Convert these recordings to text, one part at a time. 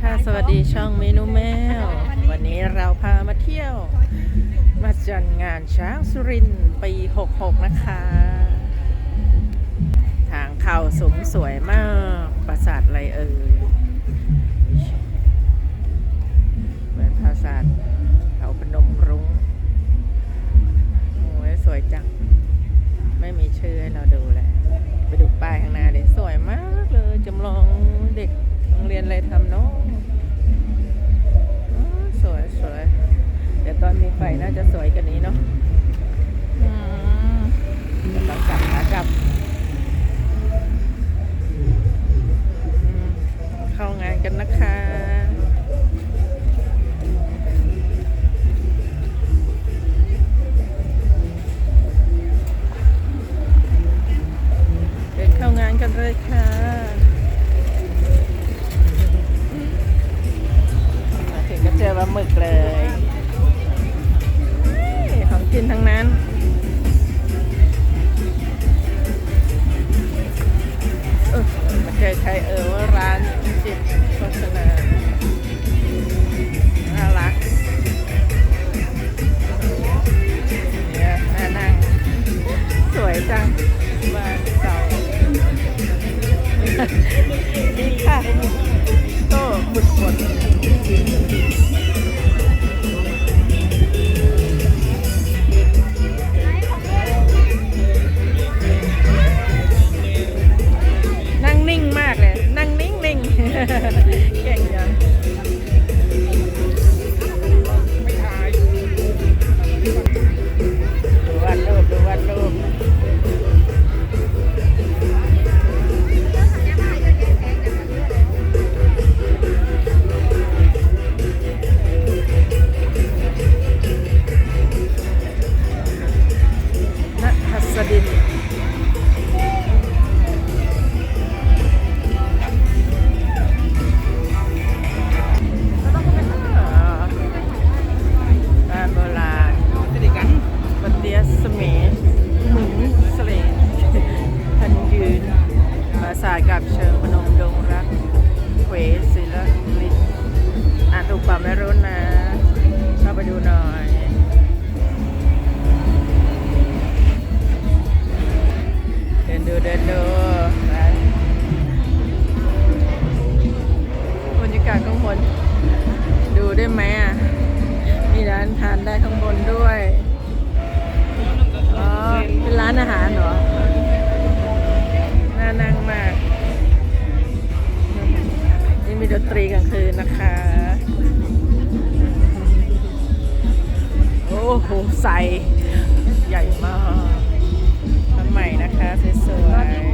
ค่ะ สวัสดีช่องเมนูแมว วันนี้เราพามาเที่ยว มาจัดงานช้างสุรินทร์ปี 66 นะคะ ทางเข้าสมสวยมาก ปราสาทอะไรเอ่ยเหมือนปราสาทเขาพนมรุ้งโอ้ยสวยจัง ไม่มีชื่อให้เราดูเลย ไปดูป้ายข้างหน้าเลยสวยมากเลยจำลองเด็ก โรงเรียนอะไรทำเนาะอ๋อสวยสวยเดี๋ยวตอนมีไฟน่าจะสวยกว่านี้เนาะอืมเดี๋ยวเรากลับขากลับอืมเข้างานกันนะคะเดินเข้างานกันเลยค่ะ หมึกเลย เชิงพนมดงรักเขวศิลลิตอ่านถูกป่าไม่รู้นะเข้าไปดูหน่อยเดินดูเดินดูบรรยากาศข้างบนดูได้ไหมอะ มีร้านทานได้ข้างบนด้วยอ๋อเป็นร้านอาหารเหรอน่านั่งมาก ดนตรีกลางคืนนะคะ โอ้โห ใส ใหญ่มากทำใหม่นะคะสวย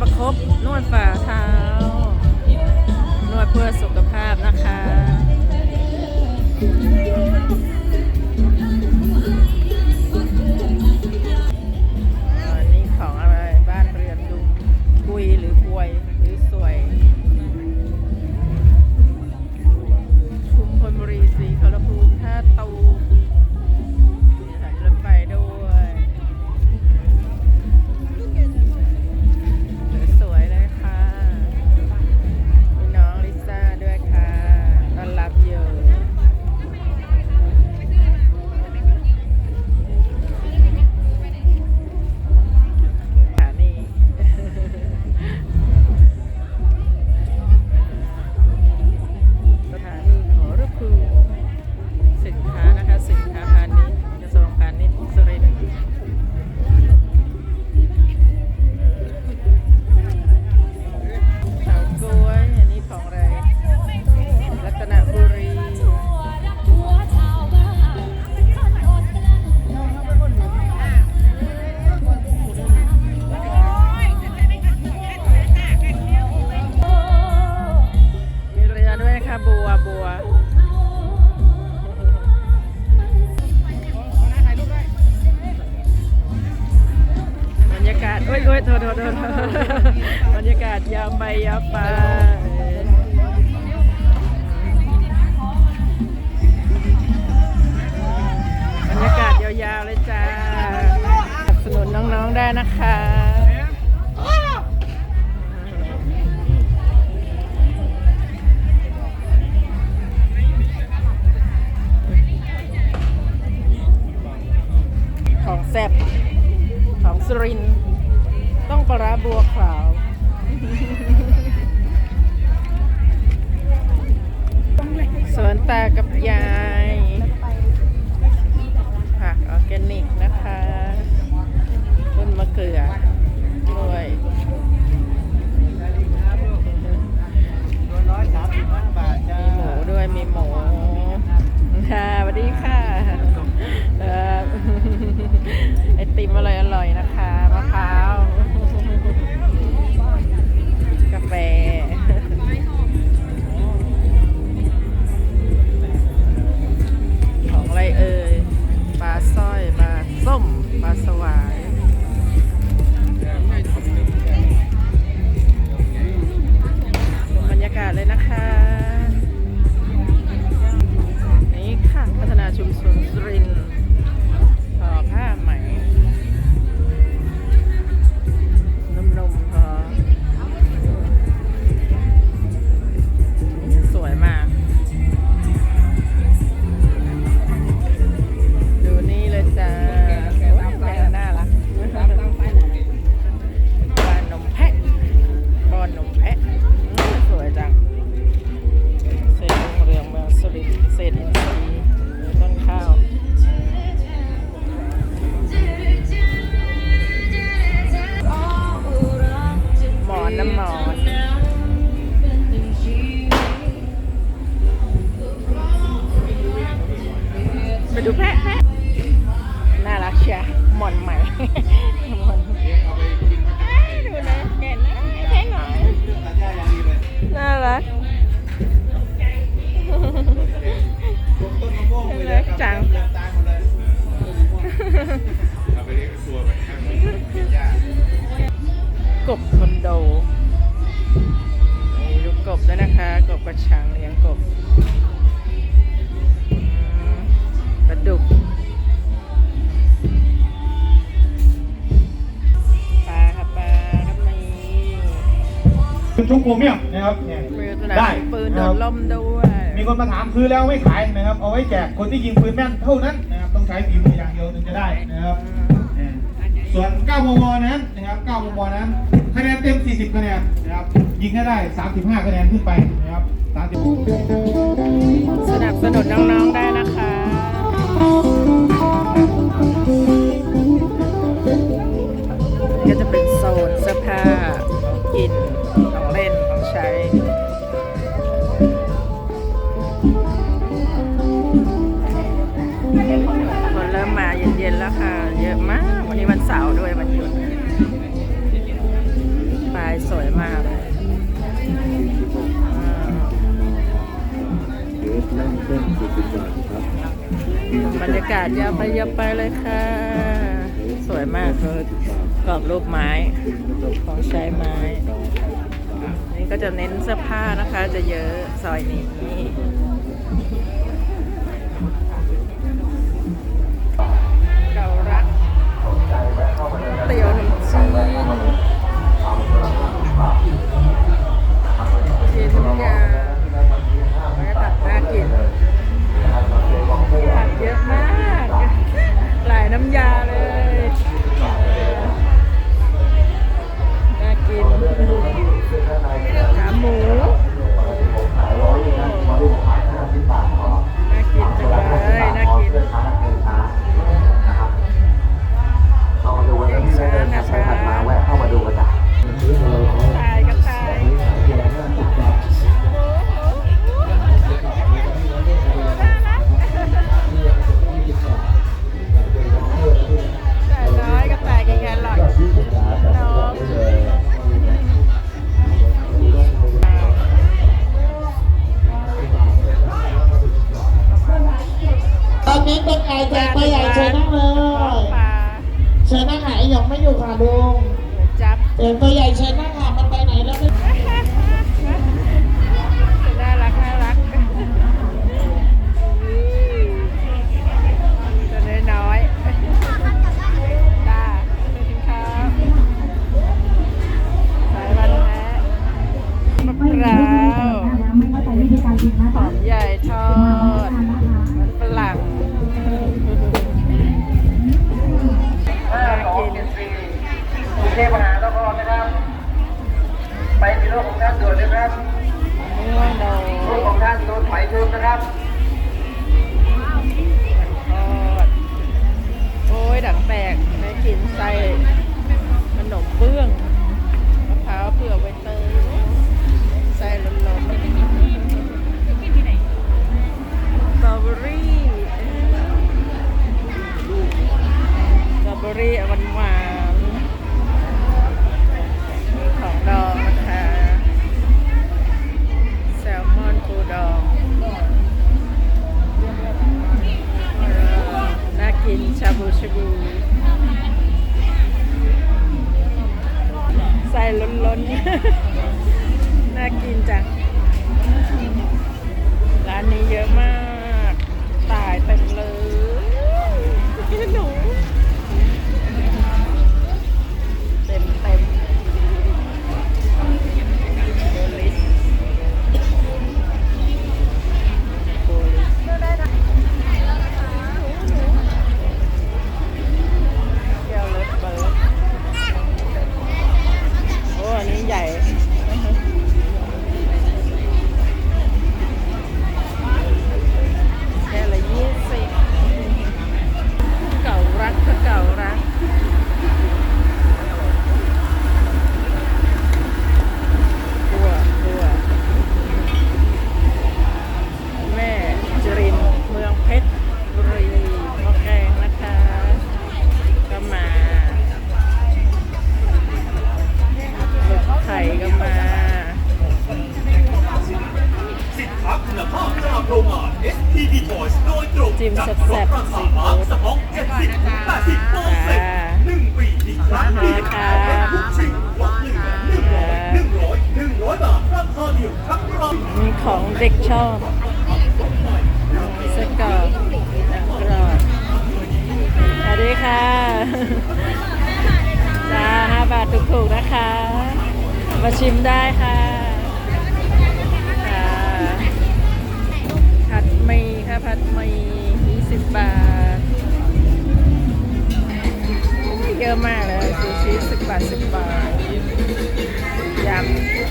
ประครบนวดฝ่าเท้า นวดเพื่อสุขภาพนะคะาวไปยาวไปบรรยากาศยาวๆเลยจ้าสนับสนุนน้องๆได้นะคะของแซ่บของสุรินทร์ ปลาร้าบัวขาว สวนตากับยาย ผักออร์แกนิกนะคะต้นมะเขือด้วยร้อยสามสิบห้าบาทจ้ามีหมูด้วยมีหมูค่ะสวัสดีค่ะ ซื้อแล้วไม่ขายนะครับ เอาไว้แจกคนที่ยิงปืนแม่นเท่านั้นนะครับ ต้องใช้ฝีมืออย่างเดียวถึงจะได้นะครับเนี่ยส่วน9มมนั้นนะครับ9มมนั้นคะแนนเต็ม 40 คะแนนนะครับ ยิงให้ได้ 35 คะแนนขึ้นไปนะครับ30สนับสนุนน้องๆได้นะคะ เสาร์ด้วยวันหยุดปลายสวยมากเลยอ่าบรรยากาศยาวไปยาวไปเลยค่ะ สวยมากเลยกรอบรูปไม้ ของใช้ไม้ นี่ก็จะเน้นเสื้อผ้านะคะ จะเยอะซอยนี้ นนี้เป็นไงแจกตัวใหญ่เชิญนั่งเลท้องยปลาเชิญนั่งหายหยองไม่อยู่ค่ะลุงจับเจกตัวใหญ่เชิญนั่ง ค้าคุณภาพจากโรงงาน SPD Toys โดยตรงจิ้มจากแซ่บๆราซีคาฟู้ดสต็อก70ถึง80เปอร์เซ็นต์หนึ่งปีอีกครั้งเดียวค่ะทุกชิ้นลดเหลือหนึ่งร้อยหนึ่งร้อยหนึ่งร้อยบาทราคาเดียวทั้งร้านมีของเด็กชอบไส้กรอกน้ำกรอบสวัสดีค่ะ จ้าห้าบาทถูกๆนะคะ มาชิมได้ค่ะค่ะ อะมากเลยซูชิสิบบาทสิบบาทยำ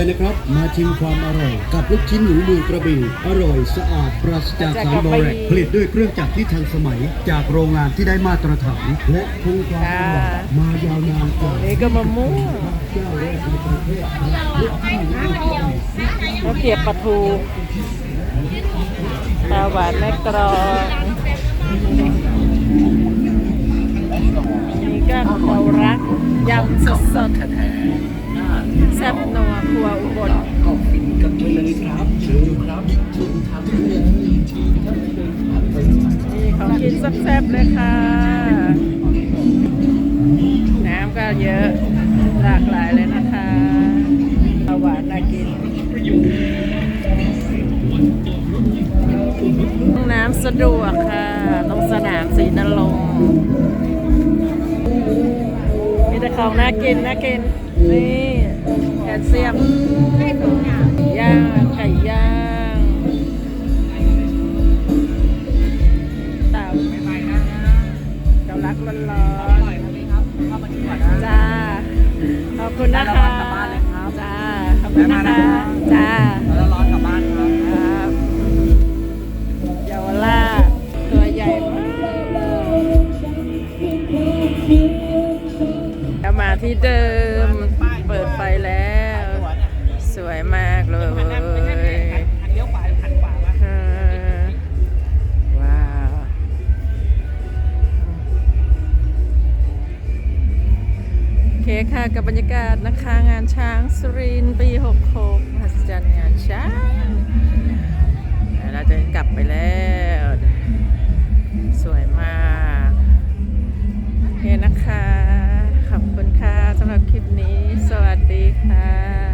เชิญเลยนะครับ มาชิมความอร่อย กับลูกชิ้นหนูมือกระบี่อร่อยสะอาดปราศจากสารบอแรกผลิตด้วยเครื่องจักรที่ทันสมัย จากโรงงานที่ได้มาตรฐานและคงความอร่อยมายาวนานกว่านี่ก็มะม่วงเจ้าแรกในประเทศไทยลูกชิ้นหนูมือกระบี่แล้วเกียบปลาทูปลาหวานแม่กรองนี่ก็เขารักยำสดๆแซ่บนัวครัวอุบลมีของกินแซ่บๆเลยค่ะ น้ำก็เยอะหลากหลายเลยนะคะเอาหวานน่ากินห้องน้ำสะดวกค่ะ ตรงสนามสีนรงค์มีแต่ของน่ากินน่ากิน นี่แค ลเซียมย่างไก่ย่าง คค่ะกับบรรยากาศนะคะงานช้างสุรินปี 66มหัศจรรย์งานช้างเราจะกลับไปแล้ว สวยมากโอเคนะคะ ขอบคุณค่ะสำหรับคลิปนี้ สวัสดีค่ะ